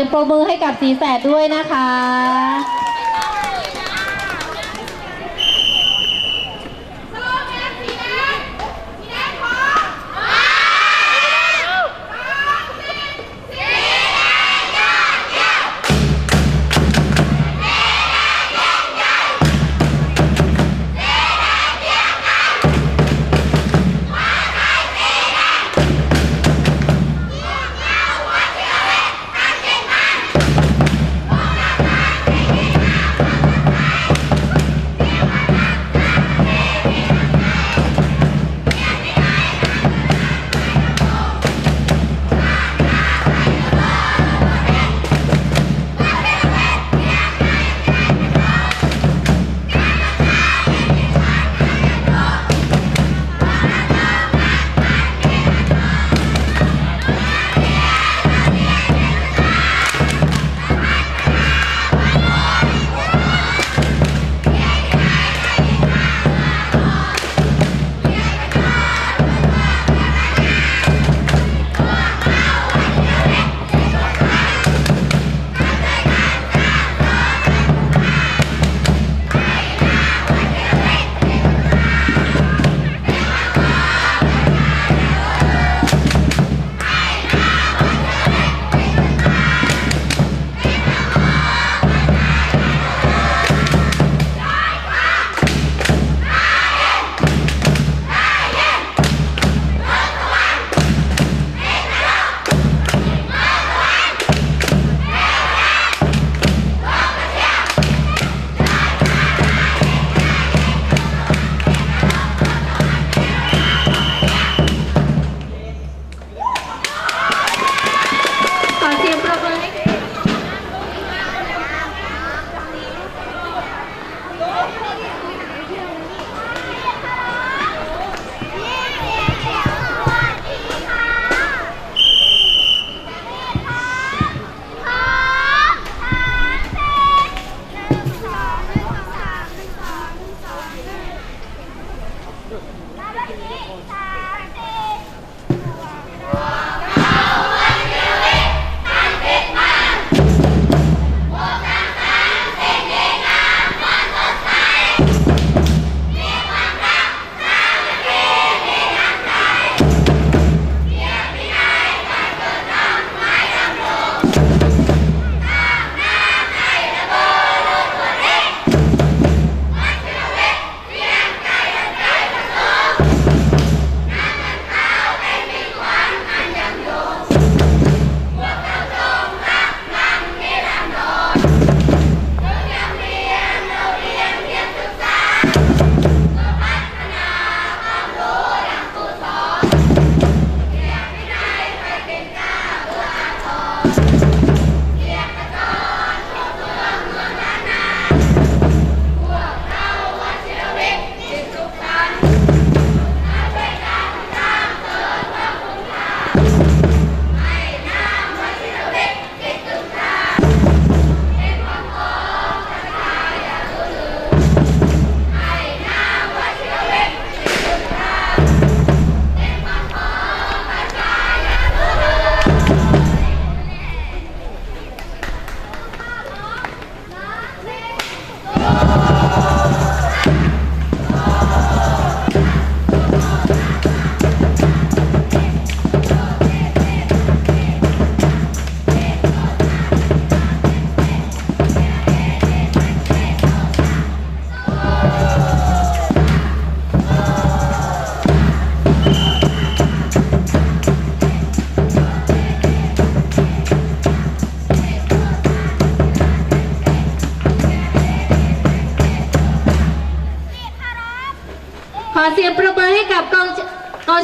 สียงปรบมือให้กับสีแสดด้วยนะคะ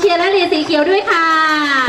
เชียร์และเหรียญสีเขียวด้วยค่ะ